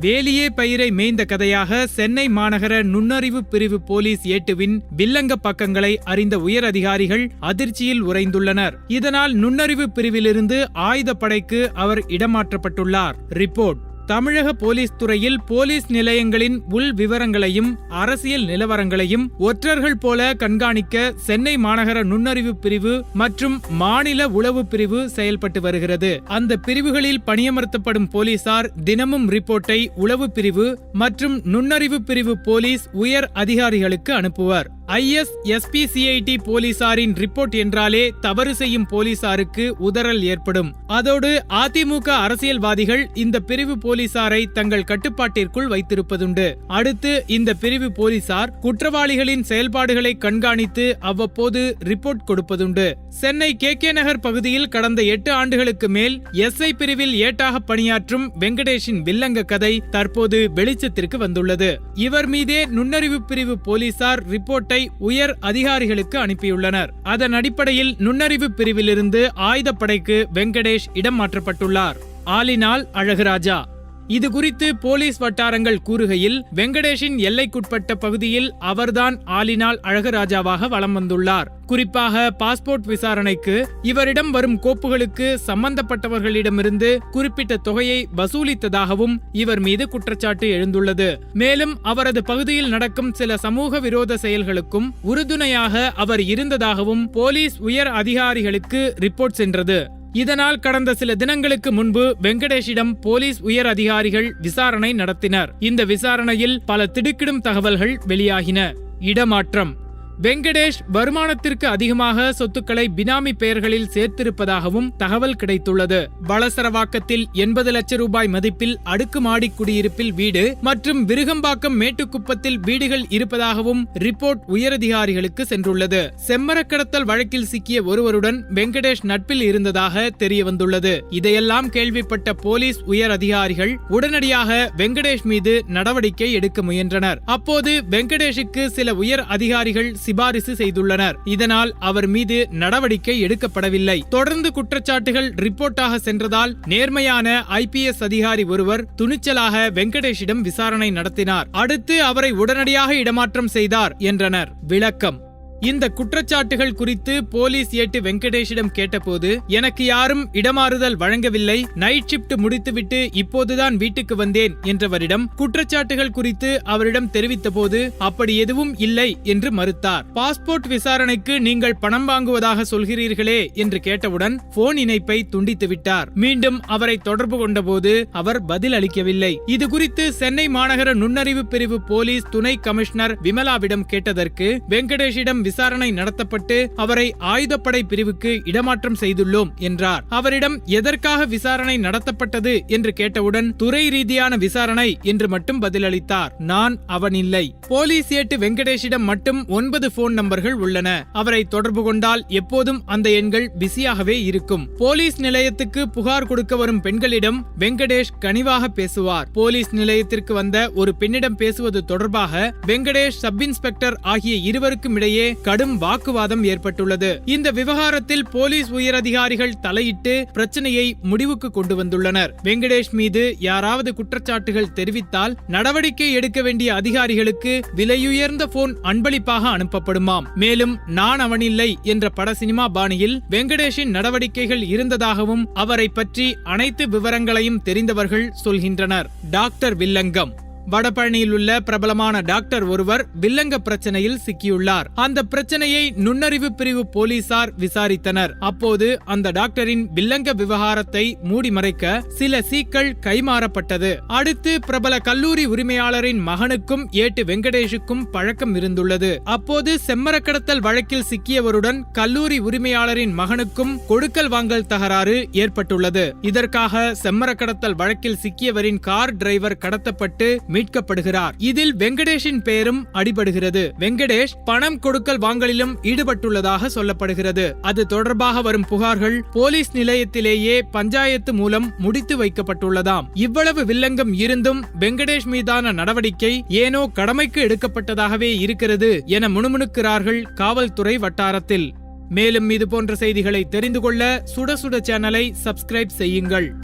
வேலியே பயிரை மேய்ந்த கதையாக சென்னை மாநகர நுண்ணறிவு பிரிவு போலீஸ் ஏட்டுவின் வில்லங்க பக்கங்களை அறிந்த உயர் அதிகாரிகள் அதிர்ச்சியில் உறைந்துள்ளனர். இதனால் நுண்ணறிவு பிரிவிலிருந்து ஆயுதப்படைக்கு அவர் இடமாற்றப்பட்டுள்ளார். ரிப்போர்ட். தமிழக போலீஸ் துறையில் போலீஸ் நிலையங்களின் உள் விவரங்களையும் அரசியல் நிலவரங்களையும் ஒற்றர்கள் போல கண்காணிக்க சென்னை மாநகர நுண்ணறிவு பிரிவு மற்றும் மாநில உளவு பிரிவு செயல்பட்டு வருகிறது. அந்த பிரிவுகளில் பணியமர்த்தப்படும் போலீசார் தினமும் ரிப்போர்ட்டை உளவு பிரிவு மற்றும் நுண்ணறிவு பிரிவு போலீஸ் உயர் அதிகாரிகளுக்கு அனுப்புவர். ஐஎஸ் எஸ்பிசிஐடி போலீசாரின் ரிப்போர்ட் என்றாலே தவறு செய்யும் போலீசாருக்கு உதறல் ஏற்படும். அதோடு அதிமுக அரசியல்வாதிகள் இந்த பிரிவு போலீசாரை தங்கள் கட்டுப்பாட்டிற்குள் வைத்திருப்பதுண்டு. அடுத்து இந்த பிரிவு போலீசார் குற்றவாளிகளின் செயல்பாடுகளை கண்காணித்து அவ்வப்போது ரிப்போர்ட் கொடுப்பதுண்டு. சென்னை கே கே நகர் பகுதியில் கடந்த எட்டு ஆண்டுகளுக்கு மேல் எஸ்ஐ பிரிவில் ஏட்டாக பணியாற்றும் வெங்கடேஷின் வில்லங்க கதை தற்போது வெளிச்சத்திற்கு வந்துள்ளது. இவர் மீதே நுண்ணறிவு பிரிவு போலீசார் ரிப்போர்ட்டை உயர் அதிகாரிகளுக்கு அனுப்பியுள்ளனர். அதன் அடிப்படையில் நுண்ணறிவு பிரிவிலிருந்து ஆயுதப்படைக்கு வெங்கடேஷ் இடம் மாற்றப்பட்டுள்ளார். ஆலினால் அழகுராஜா. இது குறித்து போலீஸ் வட்டாரங்கள் கூறுகையில் வெங்கடேஷின் எல்லைக்குட்பட்ட பகுதியில் அவர்தான் ஆலினால் அழகராஜாவாக வலம் வந்துள்ளார். குறிப்பாக பாஸ்போர்ட் விசாரணைக்கு இவரிடம் வரும் கோப்புகளுக்கு சம்பந்தப்பட்டவர்களிடமிருந்து குறிப்பிட்ட தொகையை வசூலித்ததாகவும் இவர் மீது குற்றச்சாட்டு எழுந்துள்ளது. மேலும் அவரது பகுதியில் நடக்கும் சில சமூக விரோத செயல்களுக்கும் உறுதுணையாக அவர் இருந்ததாகவும் போலீஸ் உயர் அதிகாரிகளுக்கு ரிப்போர்ட் சென்றது. இதனால் கடந்த சில தினங்களுக்கு முன்பு வெங்கடேஷிடம் போலீஸ் உயர் அதிகாரிகள் விசாரணை நடத்தினர். இந்த விசாரணையில் பல திடுக்கிடும் தகவல்கள் வெளியாகின. இடமாற்றம். வெங்கடேஷ் வருமானத்திற்கு அதிகமாக சொத்துக்களை பினாமி பெயர்களில் சேர்த்திருப்பதாகவும் தகவல் கிடைத்துள்ளது. வளசரவாக்கத்தில் எண்பது லட்சம் ரூபாய் மதிப்பில் அடுக்குமாடி குடியிருப்பில் வீடு மற்றும் விருகம்பாக்கம் மேட்டுக்குப்பத்தில் வீடுகள் இருப்பதாகவும் ரிப்போர்ட் உயரதிகாரிகளுக்கு சென்றுள்ளது. செம்மரக்கடத்தல் வழக்கில் சிக்கிய ஒருவருடன் வெங்கடேஷ் நட்பில் இருந்ததாக தெரியவந்துள்ளது. இதையெல்லாம் கேள்விப்பட்ட போலீஸ் உயர் அதிகாரிகள் உடனடியாக வெங்கடேஷ் மீது நடவடிக்கை எடுக்க முயன்றனர். அப்போது வெங்கடேஷுக்கு சில உயர் அதிகாரிகள் சிபாரிசு செய்துள்ளனர். இதனால் அவர் மீது நடவடிக்கை எடுக்கப்படவில்லை. தொடர்ந்து குற்றச்சாட்டுகள் ரிப்போர்ட்டாக சென்றதால் நேர்மையான ஐபிஎஸ் அதிகாரி ஒருவர் துணிச்சலாக வெங்கடேஷிடம் விசாரணை நடத்தினார். அடுத்து அவரை உடனடியாக இடமாற்றம் செய்தார் என்றனர். விளக்கம். இந்த குற்றச்சாட்டுகள் குறித்து போலீஸ் ஏட்டு வெங்கடேஷிடம் கேட்டபோது எனக்கு யாரும் இடமாறுதல் வழங்கவில்லை. நைட் ஷிப்ட் முடித்துவிட்டு இப்போதுதான் வீட்டுக்கு வந்தேன் என்றவரிடம் குற்றச்சாட்டுகள் குறித்து அவரிடம் தெரிவித்தபோது அப்படி எதுவும் இல்லை என்று மறுத்தார். பாஸ்போர்ட் விசாரணைக்கு நீங்கள் பணம் வாங்குவதாக சொல்கிறீர்களே என்று கேட்டவுடன் போன் இணைப்பை துண்டித்து விட்டார். மீண்டும் அவரை தொடர்பு கொண்டபோது அவர் பதில் அளிக்கவில்லை. இது குறித்து சென்னை மாநகர நுண்ணறிவு பிரிவு போலீஸ் துணை கமிஷனர் விமலாவிடம் கேட்டதற்கு வெங்கடேஷிடம் விசாரணை நடத்தப்பட்டு அவரை ஆயுதப்படை பிரிவுக்கு இடமாற்றம் செய்துள்ளோம் என்றார். அவரிடம் எதற்காக விசாரணை நடத்தப்பட்டது என்று கேட்டவுடன் துறை ரீதியான விசாரணை என்று மட்டும் பதிலளித்தார். நான் அவன் இல்லை போலீஸ் ஏட்டு வெங்கடேஷிடம் மட்டும் ஒன்பது போன் நம்பர்கள் உள்ளன. அவரை தொடர்பு கொண்டால் எப்போதும் அந்த எண்கள் பிஸியாகவே இருக்கும். போலீஸ் நிலையத்துக்கு புகார் கொடுக்க வரும் பெண்களிடம் வெங்கடேஷ் கனிவாக பேசுவார். போலீஸ் நிலையத்திற்கு வந்த ஒரு பெண்ணிடம் பேசுவது தொடர்பாக வெங்கடேஷ் சப் இன்ஸ்பெக்டர் ஆகிய இருவருக்கும் இடையே கடும் வாக்குவாதம் ஏற்பட்டுள்ளது. இந்த விவகாரத்தில் போலீஸ் உயரதிகாரிகள் தலையிட்டு பிரச்சனையை முடிவுக்கு கொண்டு வந்துள்ளனர். வெங்கடேஷ் மீது யாராவது குற்றச்சாட்டுகள் தெரிவித்தால் நடவடிக்கை எடுக்க வேண்டிய அதிகாரிகளுக்கு விலையுயர்ந்த போன் அன்பளிப்பாக அனுப்பப்படுமாம். மேலும் நான் அவனில்லை என்ற பட சினிமா பாணியில் வெங்கடேஷின் நடவடிக்கைகள் இருந்ததாகவும் அவரை பற்றி அனைத்து விவரங்களையும் தெரிந்தவர்கள் சொல்கின்றனர். டாக்டர் வில்லங்கம். வடபழனியில் உள்ள பிரபலமான டாக்டர் ஒருவர் வில்லங்க பிரச்சனையில் சிக்கியுள்ளார். அந்த பிரச்சனையை நுண்ணறிவு பிரிவு போலீசார் விசாரித்தனர். அப்போது அந்த டாக்டரின் வில்லங்க விவகாரத்தை மூடி மறைக்க சில சீக்கள் கைமாறப்பட்டது. அடுத்து பிரபல கல்லூரி உரிமையாளரின் மகனுக்கும் ஏட்டு வெங்கடேஷுக்கும் பழக்கம் இருந்துள்ளது. அப்போது செம்மர கடத்தல் வழக்கில் சிக்கியவருடன் கல்லூரி உரிமையாளரின் மகனுக்கும் கொடுக்கல் வாங்கல் தகராறு ஏற்பட்டுள்ளது. இதற்காக செம்மர கடத்தல் வழக்கில் சிக்கியவரின் கார் டிரைவர் கடத்தப்பட்டு மீட்கப்படுகிறார். இதில் வெங்கடேஷின் பெயரும் அடிபடுகிறது. வெங்கடேஷ் பணம் கொடுக்கல் வாங்கலிலும் ஈடுபட்டுள்ளதாக சொல்லப்படுகிறது. அது தொடர்பாக வரும் புகார்கள் போலீஸ் நிலையத்திலேயே பஞ்சாயத்து மூலம் முடித்து வைக்கப்பட்டுள்ளதாம். இவ்வளவு வில்லங்கம் இருந்தும் வெங்கடேஷ் மீதான நடவடிக்கை ஏனோ கடமைக்கு எடுக்கப்பட்டதாகவே இருக்கிறது என முணுமுணுக்கிறார்கள் காவல்துறை வட்டாரத்தில். மேலும் இது போன்ற செய்திகளை தெரிந்து கொள்ள சுட சுட சேனலை சப்ஸ்கிரைப் செய்யுங்கள்.